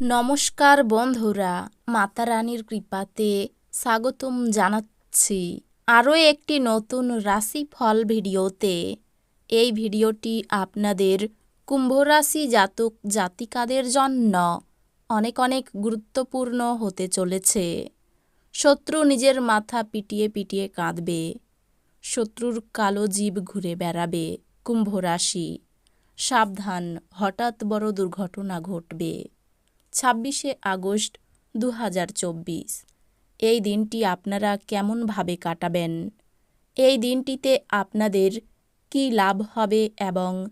নমস্কার বন্ধুরা, মাতা রানীর কৃপাতে স্বাগতম জানাচ্ছি আরও একটি নতুন রাশিফল ভিডিওতে। এই ভিডিওটি আপনাদের কুম্ভ রাশি জাতক জাতিকাদের জন্য অনেক অনেক গুরুত্বপূর্ণ হতে চলেছে। শত্রু নিজের মাথা পিটিয়ে পিটিয়ে কাঁদবে, শত্রুর কালো জীব ঘুরে বেড়াবে কুম্ভ রাশি সাবধান, হঠাৎ বড় দুর্ঘটনা ঘটবে। ছাব্বিশে আগস্ট দু হাজার চব্বিশ। এই দিনটি আপনারা কেমনভাবে কাটাবেন? এই দিনটিতে আপনাদের কি লাভ হবে এবং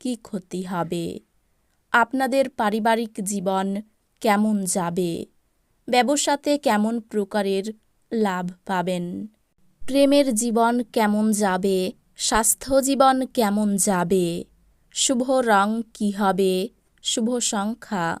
কি ক্ষতি হবে? আপনাদের পারিবারিক জীবন কেমন যাবে? ব্যবসাতে কেমন প্রকারের লাভ পাবেন? প্রেমের জীবন কেমন যাবে? স্বাস্থ্য জীবন কেমন যাবে? শুভ রং কী হবে? শুভ সংখ্যা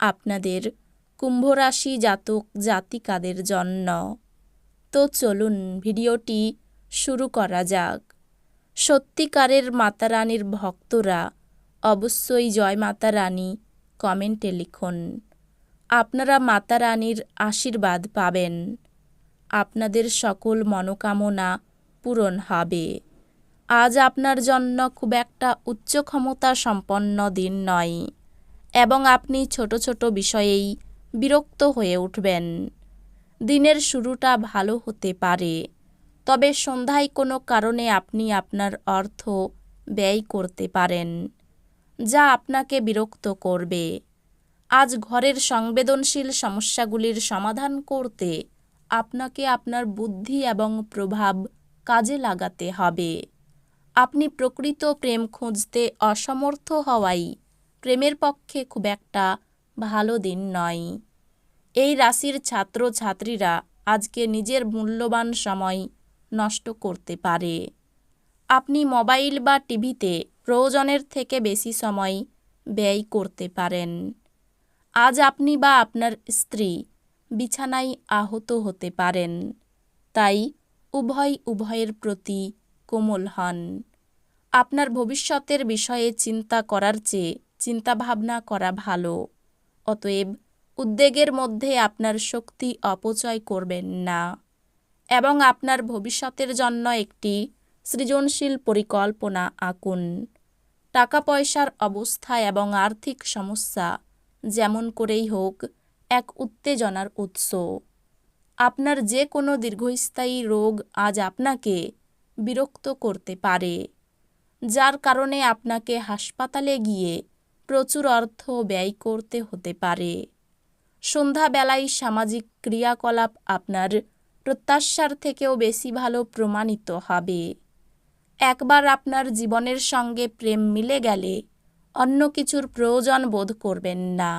আপনাদের কুম্ভরাশি জাতক জাতিকাদের জন্য। তো চলুন ভিডিওটি শুরু করা যাক। সত্যিকারের মাতা রানীর ভক্তরা অবশ্যই জয় মাতা রানী কমেন্টে লিখুন। আপনারা মাতা রানীর আশীর্বাদ পাবেন। আপনাদের সকল মনোকামনা পূরণ হবে। আজ আপনার জন্য খুব একটা উচ্চ ক্ষমতা সম্পন্ন দিন নয়। এবং আপনি ছোট ছোট বিষয়েই বিরক্ত হয়ে উঠবেন। দিনের শুরুটা ভালো হতে পারে, তবে সন্ধ্যায় কোনো কারণে আপনি আপনার অর্থ ব্যয় করতে পারেন, যা আপনাকে বিরক্ত করবে। আজ ঘরের সংবেদনশীল সমস্যাগুলির সমাধান করতে আপনাকে আপনার বুদ্ধি এবং প্রভাব কাজে লাগাতে হবে। আপনি প্রকৃত প্রেম খুঁজতে অসমর্থ হওয়াই প্রেমের পক্ষে খুব একটা ভালো দিন নয়। এই রাশির ছাত্র ছাত্রীরা আজকে নিজের মূল্যবান সময় নষ্ট করতে পারে। আপনি মোবাইল বা টিভিতে প্রয়োজনের থেকে বেশি সময় ব্যয় করতে পারেন। আজ আপনি বা আপনার স্ত্রী বিছানায় আহত হতে পারেন। তাই উভয় উভয়ের প্রতি কোমল হন। আপনার ভবিষ্যতের বিষয়ে চিন্তা করার চেয়ে চিন্তাভাবনা করা ভালো। অতএব উদ্বেগের মধ্যে আপনার শক্তি অপচয় করবেন না এবং আপনার ভবিষ্যতের জন্য একটি সৃজনশীল পরিকল্পনা আঁকুন। টাকা পয়সার অবস্থা এবং আর্থিক সমস্যা যেমন করেই হোক এক উত্তেজনার উৎস। আপনার যে কোনো দীর্ঘস্থায়ী রোগ আজ আপনাকে বিরক্ত করতে পারে, যার কারণে আপনাকে হাসপাতালে গিয়ে প্রচুর অর্থ ব্যয় করতে হতে পারে। সন্ধ্যাবেলায় সামাজিক ক্রিয়াকলাপ আপনার প্রত্যাশার থেকেও বেশি ভালো প্রমাণিত হবে। একবার আপনার জীবনের সঙ্গে প্রেম মিলে গেলে অন্য কিছুর প্রয়োজন বোধ করবেন না।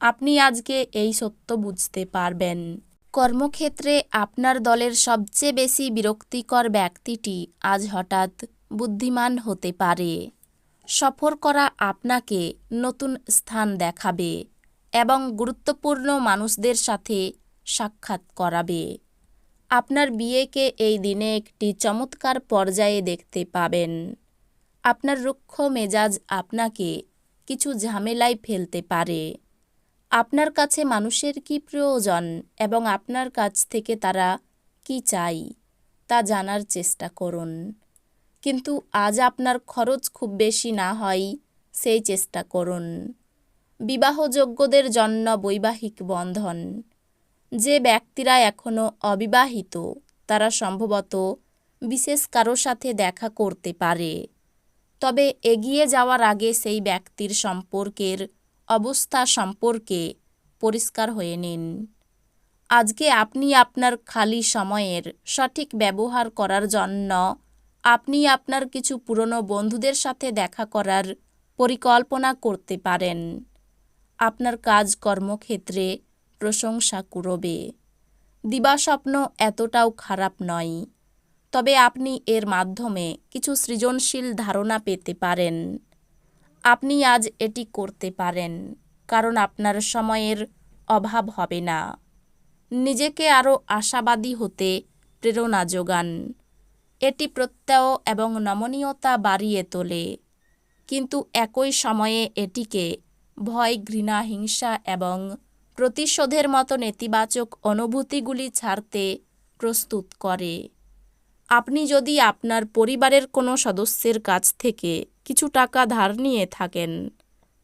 আপনি আজকে এই সত্য বুঝতে পারবেন। কর্মক্ষেত্রে আপনার দলের সবচেয়ে বেশি বিরক্তিকর ব্যক্তিটি আজ হঠাৎ বুদ্ধিমান হতে পারে। সফর করা আপনাকে নতুন স্থান দেখাবে এবং গুরুত্বপূর্ণ মানুষদের সাথে সাক্ষাৎ করাবে। আপনার বিয়েকে এই দিনে একটি চমৎকার পর্যায়ে দেখতে পাবেন। আপনার রুক্ষ মেজাজ আপনাকে কিছু ঝামেলায় ফেলতে পারে। আপনার কাছে মানুষের কি প্রয়োজন এবং আপনার কাছ থেকে তারা কি চাই তা জানার চেষ্টা করুন। কিন্তু আজ আপনার খরচ খুব বেশি না হয়, সেই চেষ্টা করুন। বিবাহযোগ্যদের জন্য বৈবাহিক বন্ধন। যে ব্যক্তিরা এখনও অবিবাহিত, তারা সম্ভবত বিশেষ কারও সাথে দেখা করতে পারে। তবে এগিয়ে যাওয়ার আগে সেই ব্যক্তির সম্পর্কের অবস্থা সম্পর্কে পরিষ্কার হয়ে নিন। আজকে আপনি আপনার খালি সময়ের সঠিক ব্যবহার করার জন্য আপনি আপনার কিছু পুরনো বন্ধুদের সাথে দেখা করার পরিকল্পনা করতে পারেন। আপনার কাজ কর্মক্ষেত্রে প্রশংসা কুড়বে। দিবাস্বপ্ন এতটাও খারাপ নয়। তবে আপনি এর মাধ্যমে কিছু সৃজনশীল ধারণা পেতে পারেন। আপনি আজ এটি করতে পারেন, কারণ আপনার সময়ের অভাব হবে না। নিজেকে আরও আশাবাদী হতে প্রেরণা যোগান। এটি প্রত্যয় এবং নমনীয়তা বাড়িয়ে তোলে। কিন্তু একই সময়ে এটিকে ভয়, ঘৃণা, হিংসা এবং প্রতিশোধের মতো নেতিবাচক অনুভূতিগুলি ছাড়তে প্রস্তুত করে। আপনি যদি আপনার পরিবারের কোনো সদস্যের কাছ থেকে কিছু টাকা ধার নিয়ে থাকেন,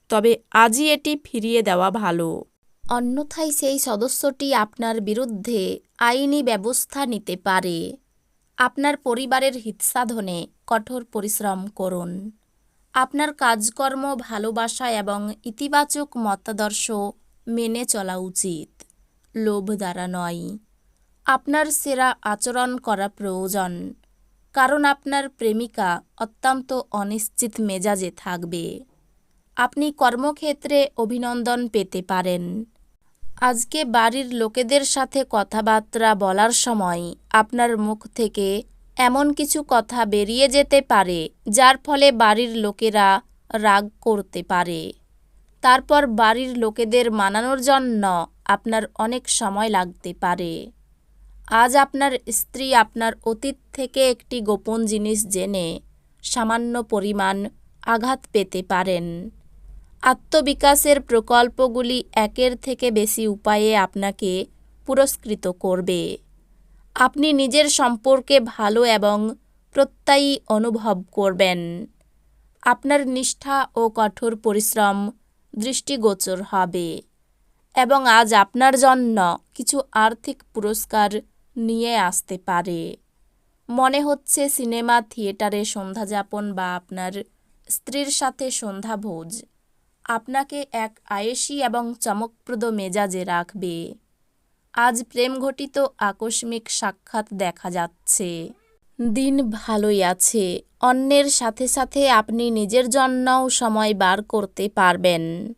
তবে আজই এটি ফিরিয়ে দেওয়া ভালো। অন্যথায় সেই সদস্যটি আপনার বিরুদ্ধে আইনি ব্যবস্থা নিতে পারে। আপনার পরিবারের হিতসাধনে কঠোর পরিশ্রম করুন। আপনার কাজকর্ম, ভালোবাসা এবং ইতিবাচক মতাদর্শ মেনে চলা উচিত। লোভ দ্বারা নয়। আপনার সেরা আচরণ করা প্রয়োজন। কারণ আপনার প্রেমিকা অত্যন্ত অনিশ্চিত মেজাজে থাকবে। আপনি কর্মক্ষেত্রে অভিনন্দন পেতে পারেন। আজকে বাড়ির লোকেদের সাথে কথাবার্তা বলার সময় আপনার মুখ থেকে এমন কিছু কথা বেরিয়ে যেতে পারে, যার ফলে বাড়ির লোকেরা রাগ করতে পারে। তারপর বাড়ির লোকেদের মানানোর জন্য আপনার অনেক সময় লাগতে পারে। আজ আপনার স্ত্রী আপনার অতীত থেকে একটি গোপন জিনিস জেনে সামান্য পরিমাণ আঘাত পেতে পারেন। আত্মবিকাশের প্রকল্পগুলি একের থেকে বেশি উপায়ে আপনাকে পুরস্কৃত করবে। আপনি নিজের সম্পর্কে ভালো এবং প্রত্যয়ী অনুভব করবেন। আপনার নিষ্ঠা ও কঠোর পরিশ্রম দৃষ্টিগোচর হবে এবং আজ আপনার জন্য কিছু আর্থিক পুরস্কার নিয়ে আসতে পারে। মনে হচ্ছে সিনেমা, থিয়েটারে সন্ধ্যাযাপন বা আপনার স্ত্রীর সাথে সন্ধ্যাভোজ। আপনাকে এক আয়েসী এবং চমকপ্রদ মেজাজে রাখবে। আজ প্রেমঘটিত আকস্মিক সাক্ষাৎ দেখা যাচ্ছে। দিন ভালোই আছে। অন্যের সাথে সাথে আপনি নিজের জন্যও সময় বার করতে পারবেন।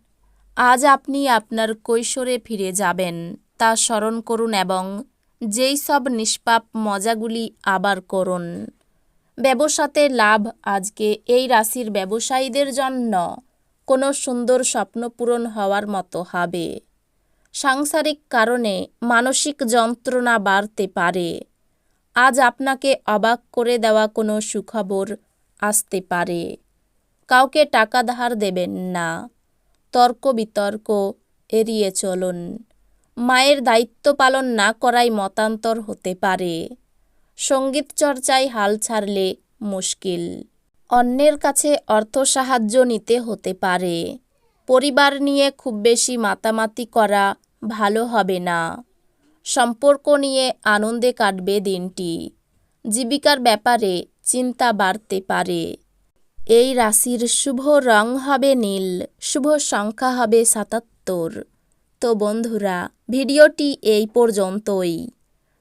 আজ আপনি আপনার কৈশোরে ফিরে যাবেন, তা স্মরণ করুন এবং যেই সব নিষ্পাপ মজাগুলি আবার করুন। ব্যবসাতে লাভ আজকে এই রাশির ব্যবসায়ীদের জন্য। কোনো সুন্দর স্বপ্ন পূরণ হওয়ার মতো হবে। সাংসারিক কারণে মানসিক যন্ত্রণা বাড়তে পারে। আজ আপনাকে অবাক করে দেওয়া কোনো সুখবর আসতে পারে। কাউকে টাকা ধার দেবেন না। তর্ক বিতর্ক এড়িয়ে চলুন। মায়ের দায়িত্ব পালন না করাই মতান্তর হতে পারে। সংগীত চর্চায় হাল ছাড়লে মুশকিল। অন্যের কাছে অর্থ সাহায্য নিতে হতে পারে। পরিবার নিয়ে খুব বেশি মাতামাতি করা ভালো হবে না। সম্পর্ক নিয়ে আনন্দে কাটবে দিনটি। জীবিকার ব্যাপারে চিন্তা বাড়তে পারে। এই রাশির শুভ রং হবে নীল, শুভ সংখ্যা হবে সাতাত্তর। তো বন্ধুরা, ভিডিওটি এই পর্যন্তই।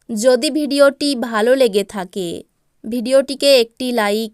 যদি ভিডিওটি ভালো লেগে থাকে, ভিডিওটিকে একটি লাইক